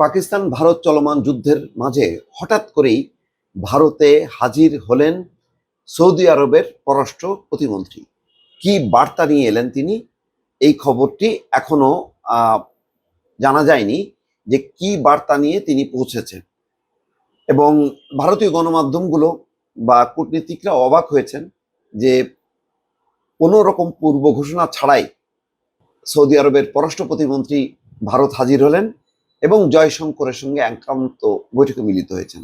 পাকিস্তান ভারত চলমান যুদ্ধের মাঝে হঠাৎ করেই ভারতে হাজির হলেন সৌদি আরবের পররাষ্ট্র প্রতিমন্ত্রী। কি বার্তা নিয়ে এলেন তিনি? এই খবরটি এখনও আহ, জানা যায়নি যে কি বার্তা নিয়ে তিনি পৌঁছেছেন। এবং ভারতীয় গণমাধ্যমগুলো বা কূটনীতিকরা অবাক হয়েছেন যে কোনো রকম পূর্ব ঘোষণা ছাড়াই সৌদি আরবের পররাষ্ট্র প্রতিমন্ত্রী ভারত হাজির হলেন। এবং জয়শঙ্করের সঙ্গে একান্ত বৈঠকে মিলিত হয়েছেন।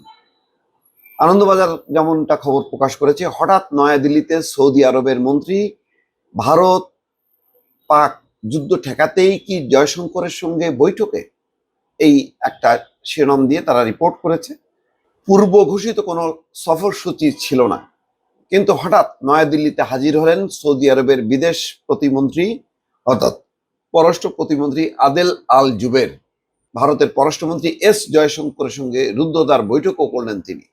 আনন্দবাজার যেমনটা খবর প্রকাশ করেছে, হঠাৎ নয়াদিল্লিতে সৌদি আরবের মন্ত্রী, ভারত পাক যুদ্ধ ঠেকাতেই কি জয়শঙ্করের সঙ্গে বৈঠকে? এই একটা শিরোনাম দিয়ে তারা রিপোর্ট করেছে। পূর্ব ঘোষিত কোনো সফরসূচি ছিল না। কিন্তু হঠাৎ নয়াদিল্লিতে হাজির হলেন সৌদি আরবের বিদেশ প্রতিমন্ত্রী, অর্থাৎ পররাষ্ট্র প্রতিমন্ত্রী আদেল আল জুবের ভারতের পররাষ্ট্রমন্ত্রী এস জয়শঙ্করের সঙ্গে রুদ্ধদ্বার বৈঠকও করলেন তিনি।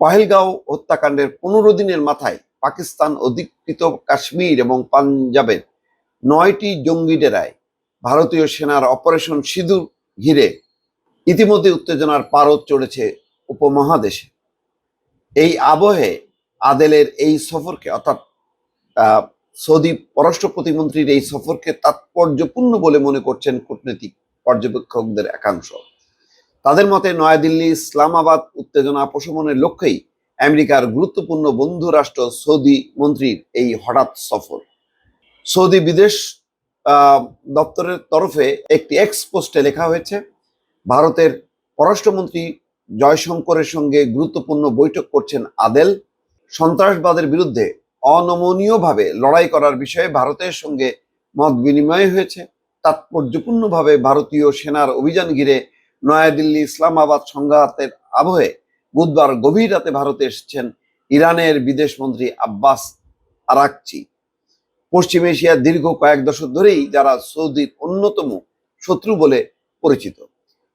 পহেলগাঁও হত্যাকাণ্ডের পনেরো দিনের মাথায় পাকিস্তান অধিকৃত কাশ্মীর এবং পাঞ্জাবের নয়টি জঙ্গি ডেরায় ভারতীয় সেনার অপারেশন সিঁদুর ঘিরে ইতিমধ্যে উত্তেজনার পারদ চড়েছে উপমহাদেশে। এই আবহে আদেলের এই সফরকে, অর্থাৎ সৌদি পররাষ্ট্র প্রতিমন্ত্রীর এই সফরকে তাৎপর্যপূর্ণ বলে মনে করছেন কূটনৈতিক পর্যবেক্ষকদের একাংশ। তাদের মতে নয়াদিল্লি ইসলামাবাদ উত্তেজনা প্রশমনের লক্ষ্যেই আমেরিকার গুরুত্বপূর্ণ বন্ধু রাষ্ট্র সৌদি মন্ত্রীর এই হঠাৎ সফর। সৌদি বিদেশ দপ্তরের তরফে একটি এক্স পোস্টে লেখা হয়েছে, ভারতের পররাষ্ট্রমন্ত্রী জয়শঙ্করের সঙ্গে গুরুত্বপূর্ণ বৈঠক করছেন আদেল। সন্ত্রাসবাদের বিরুদ্ধে অনমনীয়ভাবে লড়াই করার বিষয়ে ভারতের সঙ্গে মত বিনিময় হয়েছে। তাৎপর্যপূর্ণভাবে ভারতীয় সেনার অভিযান ঘিরে নয়াদিল্লি ইসলামাবাদ সংঘাতের আবহে বুধবার গভীর রাতে ভারতে এসেছেন ইরানের বিদেশমন্ত্রী আব্বাস আরাকচি। পশ্চিম এশিয়ার দীর্ঘ কয়েক দশক ধরেই যারা সৌদির অন্যতম শত্রু বলে পরিচিত।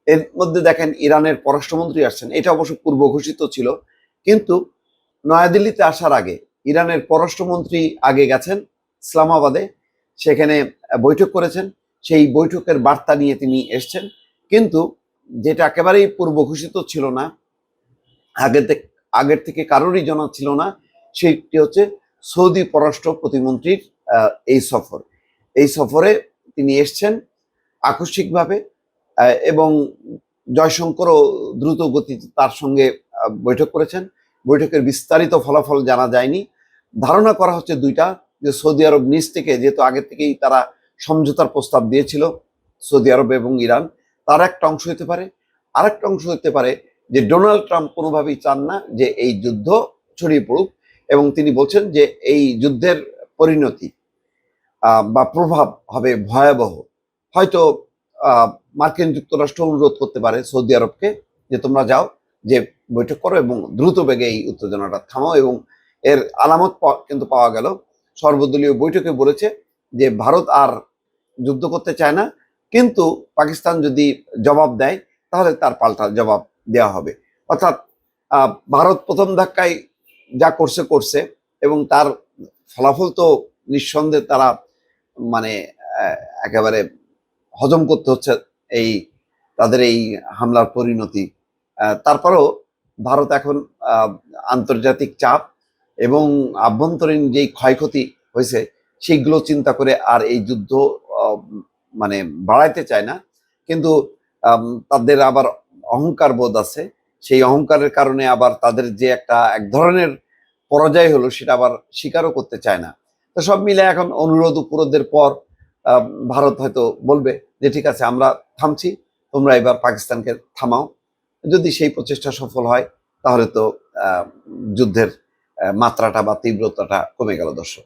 এর মধ্যে দেখেন ইরানের পররাষ্ট্রমন্ত্রী আসছেন, এটা অবশ্য পূর্ব ঘোষিত ছিল। কিন্তু নয়াদিল্লিতে আসার আগে ইরানের পররাষ্ট্রমন্ত্রী আগে গেছেন ইসলামাবাদে, সেখানে বৈঠক করেছেন। সেই বৈঠকের বার্তা নিয়ে তিনি এসছেন। কিন্তু যেটা একেবারেই পূর্ব ঘোষিত ছিল না, আগের আগের থেকে কারোরই জানা ছিল না সেটি হচ্ছে সৌদি পররাষ্ট্র প্রতিমন্ত্রীর এই সফর। এই সফরে তিনি এসছেন আকস্মিকভাবে এবং জয়শঙ্করও দ্রুত গতিতে তার সঙ্গে বৈঠক করেছেন। বৈঠকের বিস্তারিত ফলাফল জানা যায়নি। ধারণা করা হচ্ছে দুইটা, যে সৌদি আরব নিজ থেকে, যেহেতু আগের থেকেই তারা সমঝোতার প্রস্তাব দিয়েছিল সৌদি আরব এবং ইরান। তার একটা অংশ হতে পারে। আরেকটা অংশ হতে পারে যে ডোনাল্ড ট্রাম্প কোনোভাবেই চান না যে এই যুদ্ধ ছড়িয়ে পড়ুক এবং তিনি বলছেন যে এই যুদ্ধের পরিণতি বা প্রভাব হবে ভয়াবহ। হয়তো মার্কিন যুক্তরাষ্ট্র অনুরোধ করতে পারে সৌদি আরবকে যে তোমরা যাও, যে বৈঠক করো এবং দ্রুত বেগে এই উত্তেজনাটা থামাও এবং এর আলামত কিন্তু পাওয়া গেল। সর্বদলীয় বৈঠকে বলেছে যে ভারত আর যুদ্ধ করতে চায় না, কিন্তু পাকিস্তান যদি জবাব দেয়, তাহলে তার পাল্টা জবাব দেওয়া হবে। অর্থাৎ ভারত প্রথম ধাক্কায় যা করছে করছে এবং তার ফলাফল তো নিঃসন্দেহে তারা মানে একেবারে হজম করতে হচ্ছে এই, তাদের এই হামলার পরিণতি। তারপরেও ভারত এখন আন্তর্জাতিক চাপ এবং আভ্যন্তরীণ যেই ক্ষয়ক্ষতি হয়েছে সেইগুলো চিন্তা করে আর এই যুদ্ধ মানে বাড়াইতে চায় না। কিন্তু তাদের আবার অহংকার বোধ আছে। সেই অহংকারের কারণে আবার তাদের যে একটা এক ধরনের পরাজয় হলো, সেটা আবার স্বীকারও করতে চায় না। তো সব মিলে এখন অনুরোধ উপরোধের পর ভারত হয়তো বলবে যে, ঠিক আছে, আমরা থামছি, তোমরা এবার পাকিস্তানকে থামাও। যদি সেই প্রচেষ্টা সফল হয়, তাহলে তো যুদ্ধের মাত্রাটা বা তীব্রতাটা কমে গেল, দর্শক।